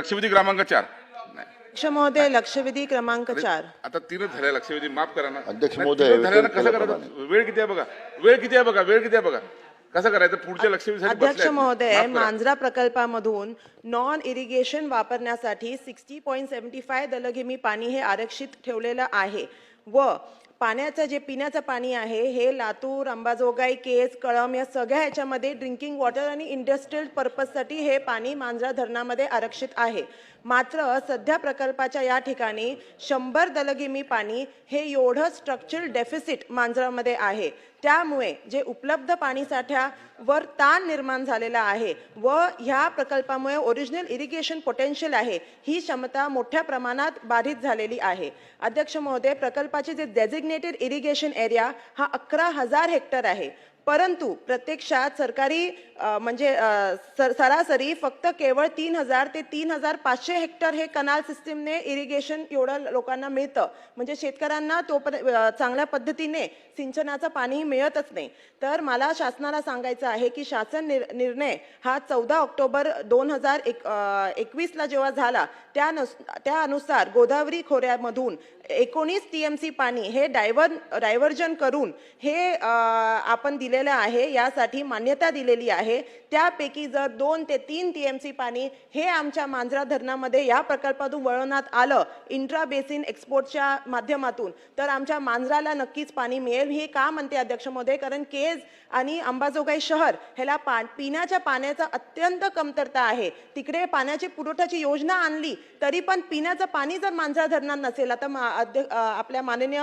लक्षवेधी क्रमांक चार. अध्यक्ष महोदय लक्षवेधी क्रमांक चार. आता तीनच झाल्या लक्षवेधी माफ करा ना. अध्यक्ष नाही, महोदय, तीनच झाल्या ना, वेळ कसं केल्याप्रमाणे. करायचं? वेळ किती आहे बघा? वेळ किती आहे बघा? वेळ किती आहे बघा? कसं करायचं? पुढच्या लक्षवेधीसाठी अध्यक्ष बसले आहेत. महोदय माफ करा. मांजरा प्रकल्पामधून नॉन इरिगेशन वापरण्यासाठी सिक्स्टी पॉईंट सेव्हन्टी फाय दलघेमी पाणी हे आरक्षित ठेवलेलं आहे. व पाण्याचं जे पिण्याचं पाणी आहे हे लातूर अंबाजोगाई केस कळम या सगळ्या ह्याच्यामध्ये ड्रिंकिंग वॉटर आणि इंडस्ट्रीयल पर्पजसाठी हे पाणी मांजरा धरणामध्ये आरक्षित आहे. मात्र सध्या प्रकल्पाच्या या ठिकाणी शंभर दलगिमी पाणी हे एवढं स्ट्रक्चरल डेफिसिट मांजरामध्ये आहे. त्यामुळे जे उपलब्ध पाणीसाठ्यावर ताण निर्माण झालेला आहे व ह्या प्रकल्पामुळे ओरिजिनल इरिगेशन पोटेन्शियल आहे ही क्षमता मोठ्या प्रमाणात बाधित झालेली आहे. अध्यक्ष महोदय प्रकल्पाचे जे डेझिग्नेटेड इरिगेशन एरिया हा अकरा हजार हेक्टर आहे. परंतु प्रत्यक्षात सरकारी म्हणजे सर- सरासरी फक्त केवळ तीन हजार ते तीन हजार पाचशे हेक्टर हे कनाल सिस्टीमने इरिगेशन एवढं लोकांना मिळतं. म्हणजे शेतकऱ्यांना तो चांगल्या पद्धतीने सिंचनाचं पाणी मिळतच नाही. तर मला शासनाला सांगायचं आहे की शासन निर- निर्णय हा चौदा ऑक्टोबर दोन हजार एक एकवीसला जेव्हा झाला त्यानुस त्यानुसार गोदावरी खोऱ्यामधून एकोणीस टी एम सी पाणी हे डायव्हर डायव्हर्जन करून हे आपण दिले केलेलं आहे यासाठी मान्यता दिलेली आहे. त्यापैकी जर दोन ते तीन टी एम सी पाणी हे आमच्या मांजरा धरणामध्ये या प्रकल्पातून वळवण्यात आलं इंट्रा बेसिन एक्सपोर्टच्या माध्यमातून तर आमच्या मांजराला नक्कीच पाणी मिळेल. हे का म्हणते अध्यक्ष महोदय? कारण केज आणि अंबाजोगाई शहर ह्याला पा पिण्याच्या पाण्याचा अत्यंत कमतरता आहे. तिकडे पाण्याची पुरवठ्याची योजना आणली तरी पण पिण्याचं पाणी जर मांजरा धरणात नसेल आता मा- अध्य- आपल्या माननीय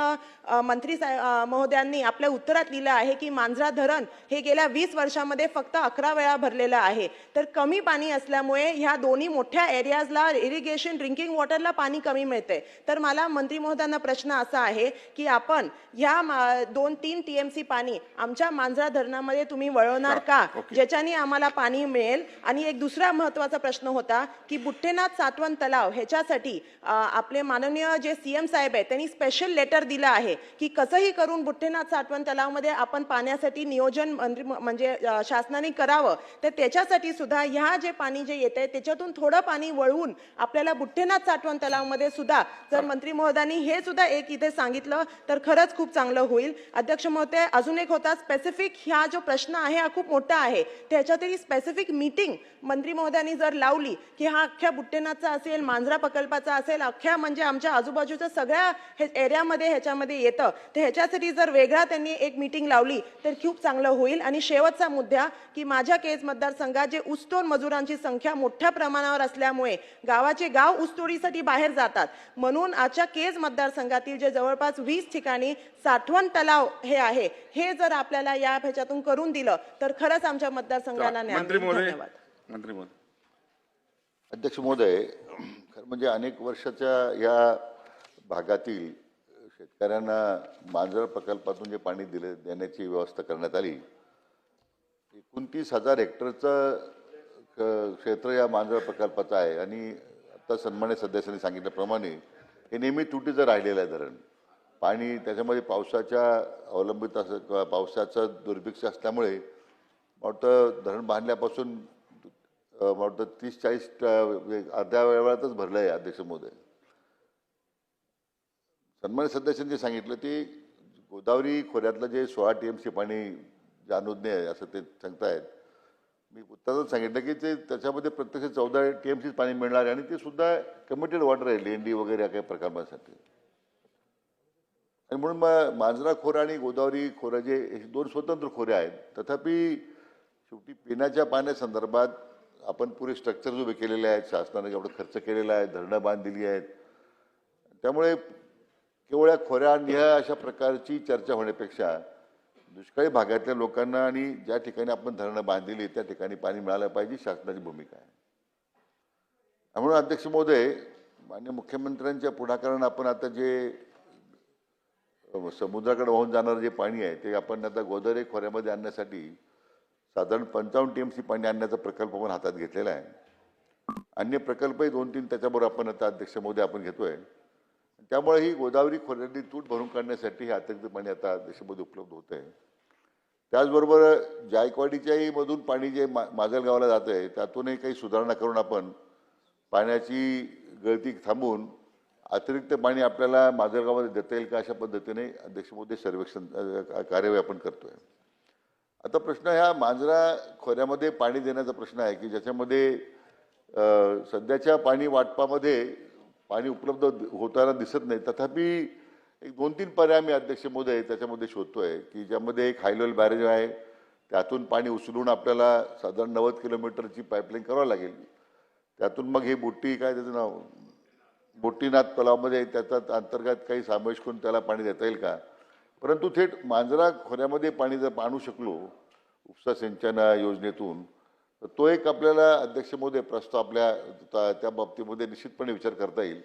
मंत्री साहे- महोदयांनी आपल्या उत्तरात लिहिलं आहे की मांजरा धरण हे गेल्या वीस वर्षामध्ये फक्त अकरा वेळा भरलेलं आहे. तर कमी पाणी असल्यामुळे ह्या दोन्ही मोठ्या एरियाजला इरिगेशन ड्रिंकिंग वॉटरला पाणी कमी मिळते. तर मला मंत्री महोदयांना प्रश्न असा आहे की आपण ह्या दोन तीन टीएमसी पाणी आमच्या मांजरा धरणामध्ये तुम्ही वळवणार का. ज्याच्याने आम्हाला पाणी मिळेल? आणि एक दुसरा महत्त्वाचा प्रश्न होता की बुट्टेनाथ सातवन तलाव ह्याच्यासाठी आपले माननीय जे सीएम साहेब आहेत त्यांनी स्पेशल लेटर दिलं आहे की कसंही करून बुट्टेनाथ सातवन तलावमध्ये आपण पाण्यासाठी नियोजन मंत्री म्हणजे शासनाने करावं तर त्याच्यासाठी सुद्धा ह्या जे पाणी जे येत आहे त्याच्यातून थोडं पाणी वळवून आपल्याला बुट्टेनाथ साठवण तलावमध्ये सुद्धा जर मंत्री महोदयांनी हे सुद्धा एक इथे सांगितलं तर खरंच खूप चांगलं होईल. अध्यक्ष महोदय अजून एक होता स्पेसिफिक ह्या जो प्रश्न आहे हा खूप मोठा आहे. त्याच्यातही स्पेसिफिक मीटिंग मंत्री महोदयांनी जर लावली की हा अख्ख्या बुट्टेनाथचा असेल मांजरा प्रकल्पाचा असेल अख्ख्या म्हणजे आमच्या आजूबाजूच्या सगळ्या एरियामध्ये ह्याच्यामध्ये येतं. तर ह्याच्यासाठी जर वेगळा त्यांनी एक मीटिंग लावली तर खूप चांगलं होईल. आणि शेवटचा मुद्दा की माझ्या केज मतदारसंघात जे ऊसतोड मजुरांची संख्या मोठ्या प्रमाणावर असल्यामुळे गावाचे गाव ऊसतोडीसाठी बाहेर जातात. म्हणून आजच्या केज मतदारसंघातील जे जवळपास वीस ठिकाणी साठवण तलाव हे आहे हे जर आपल्याला या ह्याच्यातून करून दिलं तर खरंच आमच्या मतदारसंघाला धन्यवाद. मंत्री महोदय अध्यक्ष महोदय खरं म्हणजे अनेक वर्षाच्या या भागातील शेतकऱ्यांना मांजर प्रकल्पातून जे पाणी दिले देण्याची व्यवस्था करण्यात आली. एकोणतीस हजार हेक्टरचं क्षेत्र या मांजर प्रकल्पाचं आहे. आणि आता सन्मान्य सदस्यांनी सांगितल्याप्रमाणे हे नेहमी तुटीचं राहिलेलं आहे धरण. पाणी त्याच्यामध्ये पावसाच्या अवलंबित असं किंवा पावसाचं दुर्भिक्ष असल्यामुळे वाटतं धरण बांधल्यापासून वाटतं तीस चाळीस अर्ध्या वेळातच भरलं आहे अध्यक्ष महोदय. सन्मान्य सदस्यांनी जे सांगितलं ते गोदावरी खोऱ्यातलं जे सोळा टी एम सी पाणी जे अनुज्ञ आहे असं ते सांगतायत. मी उत्तरात सांगितलं की ते त्याच्यामध्ये प्रत्यक्ष चौदा टी एम सी पाणी मिळणार आहे आणि ते सुद्धा कमिटेड वॉटर आहे लेंडी वगैरे या काही प्रकल्पासाठी. आणि म्हणून मग मांजरा खोरा आणि गोदावरी खोरा जे हे दोन स्वतंत्र खोरे आहेत. तथापि शेवटी पिण्याच्या पाण्यासंदर्भात आपण पुरे स्ट्रक्चर उभे केलेले आहेत शासनाने एवढं खर्च केलेला आहे धरणं बांधलेली आहेत. त्यामुळे केवळ या खोऱ्या आणि ह्या अशा प्रकारची चर्चा होण्यापेक्षा दुष्काळी भागातल्या लोकांना आणि ज्या ठिकाणी आपण धरणं बांधलेली त्या ठिकाणी पाणी मिळालं पाहिजे शासनाची भूमिका आहे. त्यामुळे अध्यक्ष महोदय मान्य मुख्यमंत्र्यांच्या पुढाकारानं आपण आता जे समुद्राकडे वाहून जाणारं जे पाणी आहे ते आपण आता गोदावरी खोऱ्यामध्ये आणण्यासाठी साधारण पंचावन्न टी एम सी पाणी आणण्याचा प्रकल्प आपण हातात घेतलेला आहे. अन्य प्रकल्पही दोन तीन त्याच्याबरोबर आपण आता अध्यक्ष मोदी आपण घेतोय. त्यामुळे ही गोदावरी खोऱ्यातली तूट भरून काढण्यासाठी हे अतिरिक्त पाणी आता देशामध्ये उपलब्ध होत आहे. त्याचबरोबर जायकवाडीच्याही मधून पाणी जे मा माजलगावाला जात आहे त्यातूनही काही सुधारणा करून आपण पाण्याची गळती थांबवून अतिरिक्त पाणी आपल्याला माजलगावमध्ये देता येईल का अशा पद्धतीने अध्यक्ष मोदी सर्वेक्षण कार्यवाही आपण करतोय. आता प्रश्न ह्या मांजरा खोऱ्यामध्ये पाणी देण्याचा प्रश्न आहे की ज्याच्यामध्ये सध्याच्या पाणी वाटपामध्ये पाणी उपलब्ध होताना दिसत नाही. तथापि एक दोन तीन पर्याय मी अध्यक्ष मोदय त्याच्यामध्ये शोधतोय की ज्यामध्ये एक हायलेवल बॅरेज आहे. त्यातून पाणी उचलून आपल्याला साधारण नव्वद किलोमीटरची पाईपलाईन करावं लागेल. त्यातून मग हे बोटी काय त्याचं नाव? बोटीनाथ तलावामध्ये त्याचा अंतर्गत काही समावेश करून त्याला पाणी देता येईल का? परंतु थेट मांजरा खोऱ्यामध्ये पाणी जर आणू शकलो उपसा सिंचन योजनेतून तो एक आपल्याला अध्यक्ष मोदय प्रस्ताव आपल्या त्या- बाबतीमध्ये निश्चितपणे विचार करता येईल.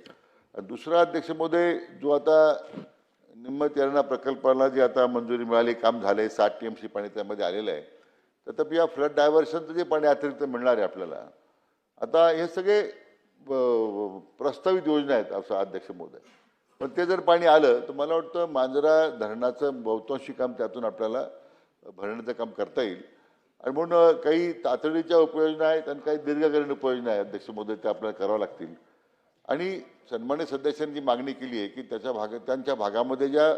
दुसरा अध्यक्ष मोदय जो आता निम्मत तेरणा प्रकल्पाला जे आता मंजुरी मिळाली काम झाले सात टी एम सी पाणी त्यामध्ये आलेलं आहे. तथापि या फ्लड डायव्हर्शनचं जे पाणी अतिरिक्त मिळणार आहे आपल्याला आता हे सगळे प्रस्तावित योजना आहेत असं अध्यक्ष मोदय पण ते जर पाणी आलं तर मला वाटतं मांजरा धरणाचं बहुतांशी काम त्यातून आपल्याला भरण्याचं काम करता येईल. आणि म्हणून काही तातडीच्या उपयोजना आहेत आणि काही दीर्घकालीन उपयोजना आहेत. अध्यक्ष मोदय त्या आपल्याला कराव्या लागतील. आणि सन्मान्य सदस्यांनी जी मागणी केली आहे की त्याच्या भाग त्यांच्या भागामध्ये ज्या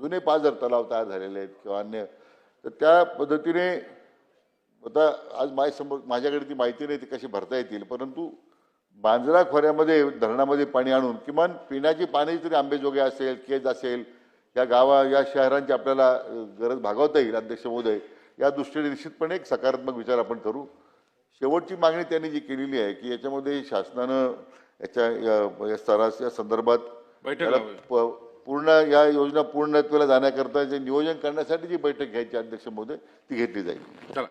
जुने पाझर तलाव तयार झालेले आहेत किंवा अन्य तर त्या पद्धतीने आता आज माझ्यासमोर माझ्याकडे ती माहिती नाही ती कशी भरता येतील. परंतु मांजरा खोऱ्यामध्ये धरणामध्ये पाणी आणून किमान पिण्याची पाणी तरी आंबेजोगे असेल केज असेल या गावा या शहरांची आपल्याला गरज भागवता येईल अध्यक्ष महोदय. या दृष्टीने निश्चितपणे एक सकारात्मक विचार आपण करू. शेवटची मागणी त्यांनी जी केलेली आहे की याच्यामध्ये शासनानं याच्या या- या स्तरास या संदर्भात पूर्ण या योजना पूर्णत्वाला जाण्याकरता जे नियोजन करण्यासाठी जी बैठक घ्यायची अध्यक्ष महोदय ती घेतली जाईल. चला.